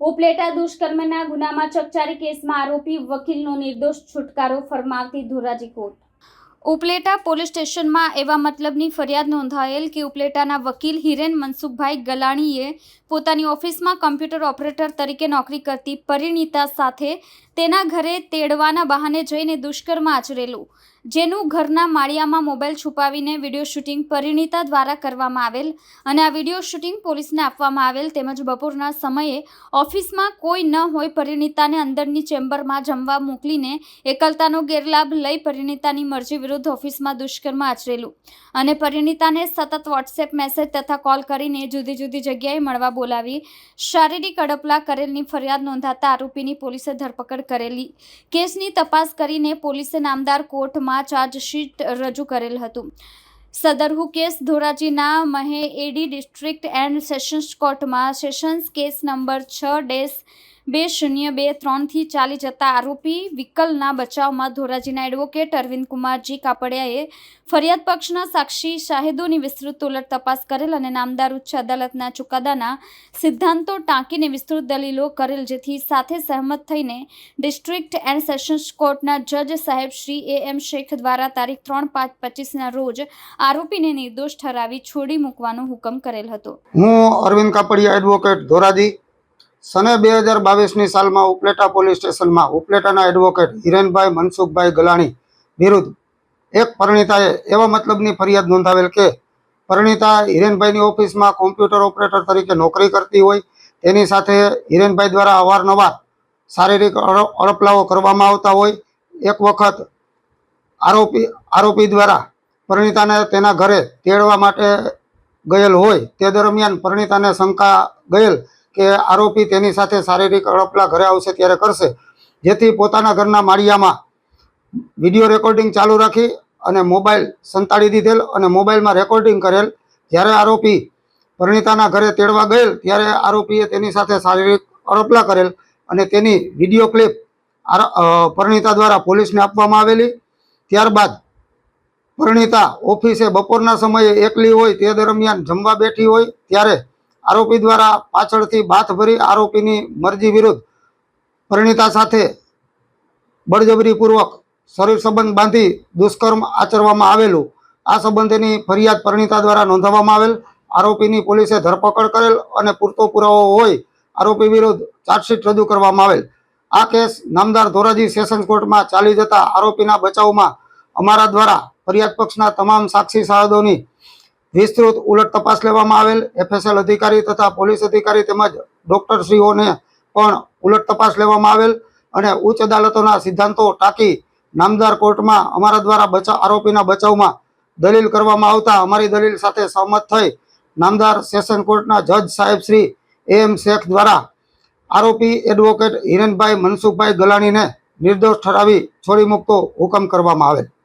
ઉપલેટા દુષ્કર્મના ગુનામાં ચકચારી કેસમાં આરોપી વકીલનો નિર્દોષ છુટકારો ફરમાવતી ધોરાજી કોર્ટ. ઉપલેટા પોલીસ સ્ટેશનમાં એવા મતલબની ફરિયાદ નોંધાયેલ કે ઉપલેટાના વકીલ હિરેન મનસુખભાઈ ગલાણીએ પોતાની ઓફિસમાં કમ્પ્યુટર ઓપરેટર તરીકે નોકરી કરતી પરિણીતા સાથે તેના ઘરે તેડવાના બહાને જઈને દુષ્કર્મ આચરેલું. જેનું ઘરના માળિયામાં મોબાઈલ છુપાવીને વીડિયો શૂટિંગ પરિણીતા દ્વારા કરવામાં આવેલ અને આ વીડિયો શૂટિંગ પોલીસને આપવામાં આવેલ તેમજ બપોરના સમયે ઓફિસમાં કોઈ ન હોય પરિણીતાને અંદરની ચેમ્બરમાં જમવા મોકલીને એકલતાનો ગેરલાભ લઈ પરિણીતાની મરજી વિરુદ્ધ ઓફિસમાં દુષ્કર્મ આચરેલું. અને પરિણીતાને સતત વોટ્સએપ મેસેજ તથા કોલ કરીને જુદી જુદી જગ્યાએ મળવા બોલાવી શારીરિક અડપલા કરેલની ફરિયાદ નોંધાતા આરોપીની પોલીસે ધરપકડ કરેલી. કેસની તપાસ કરીને પોલીસે નામદાર કોર્ટમાં ચાર્જશીટ રજૂ કરેલ હતું. સદરહુ કેસ ધોરાજીના મહે એડી ડિસ્ટ્રિક્ટ એન્ડ સેશન્સ કોર્ટમાં સેશન્સ કેસ નંબર છ ડેશ બે શૂન્ય બે ત્રણથી ચાલી જતા આરોપી વિકલના બચાવમાં ધોરાજીના એડવોકેટ અરવિંદ કુમારજી કાપડિયાએ ફરિયાદ પક્ષના સાક્ષી શાહિદોની વિસ્તૃત ઉલટ તપાસ કરેલ અને નામદાર ઉચ્ચ અદાલતના ચુકાદાના સિદ્ધાંતો ટાંકીને વિસ્તૃત દલીલો કરેલ, જેથી સાથે સહમત થઈને ડિસ્ટ્રિક્ટ એન્ડ સેશન્સ કોર્ટના જજ સાહેબ શ્રી એ એમ શેખ દ્વારા તારીખ ત્રણ પાંચ પચીસના રોજ આરોપીને નિર્દોષ ઠરાવી છોડી મૂકવાનો હુકમ કરેલ હતો. હું અરવિંદ કાપડિયા એડવોકેટ ધોરાજી સને બે હજાર બાવીસની સાલમાં ઉપલેટા પોલીસ સ્ટેશનમાં ઉપલેટાના એડવોકેટ હિરેનભાઈ મનસુખભાઈ ગલાણી વિરુદ્ધ એક પરિણીતાએ એવા મતલબની ફરિયાદ નોંધાવેલ કે પરિણીતા હિરેનભાઈની ઓફિસમાં કોમ્પ્યુટર ઓપરેટર તરીકે નોકરી કરતી હોય, તેની સાથે હિરેનભાઈ દ્વારા અવારનવાર શારીરિક અડ- અડપલાઓ કરવામાં આવતા હોય. એક વખત આરોપી આરોપી દ્વારા પરિણીતાને તેના ઘરે તેડવા માટે ગયેલ હોય, તે દરમિયાન પરિણીતાને શંકા ગયેલ કે આરોપી તેની સાથે શારીરિક અડપલા ઘરે આવશે ત્યારે કરશે. જેથી પોતાના ઘરના માળિયામાં વીડિયો રેકોર્ડિંગ ચાલુ રાખી અને મોબાઈલ સંતાડી દીધેલ અને મોબાઈલમાં રેકોર્ડિંગ કરેલ. જ્યારે આરોપી પરિણીતાના ઘરે તેડવા ગયેલ, ત્યારે આરોપીએ તેની સાથે શારીરિક અડપલા કરેલ અને તેની વીડિયો ક્લિપ પરિણીતા દ્વારા પોલીસને આપવામાં આવેલી. ત્યારબાદ પરિણીતા ઓફિસે બપોરના સમયે એકલી હોય તે દરમિયાન જમવા બેઠી હોય, ત્યારે આરોપી દ્વારા પાછળથી બાથ ભરી આરોપીની મરજી વિરુદ્ધ પરિણીતા સાથે બળજબરીપૂર્વક શરીર સંબંધ બાંધી દુષ્કર્મ આચરવામાં આવેલું. આ સંબંધેની ફરિયાદ પરિણીતા દ્વારા નોંધાવવામાં આવેલ. આરોપીની પોલીસે ધરપકડ કરેલ અને પૂરતો પુરાવો હોય આરોપી વિરુદ્ધ ચાર્જશીટ રજૂ કરવામાં આવેલ. આ કેસ નામદાર ધોરાજી સેશન્સ કોર્ટમાં ચાલી જતા આરોપીના બચાવમાં અમારા દ્વારા ફરિયાદ પક્ષના તમામ સાક્ષી સાહદોની વિસ્તૃત ઉલટ તપાસ લેવામાં આવેલ. એફએસએલ અધિકારી તથા પોલીસ અધિકારી તેમજ ડોક્ટરશ્રીઓને પણ ઉલટ તપાસ લેવામાં આવેલ અને ઉચ્ચ અદાલતોના સિદ્ધાંતો ટાંકી નામદાર કોર્ટમાં અમારા દ્વારા બચાવ, આરોપીના બચાવમાં દલીલ કરવામાં આવતા અમારી દલીલ સાથે સહમત થઈ નામદાર સેશન કોર્ટના જજ સાહેબ શ્રી એમ શેખ દ્વારા આરોપી એડવોકેટ હિરેનભાઈ મનસુખભાઈ ગલાણીને નિર્દોષ ઠરાવી છોડી મૂકતો હુકમ કરવામાં આવેલ.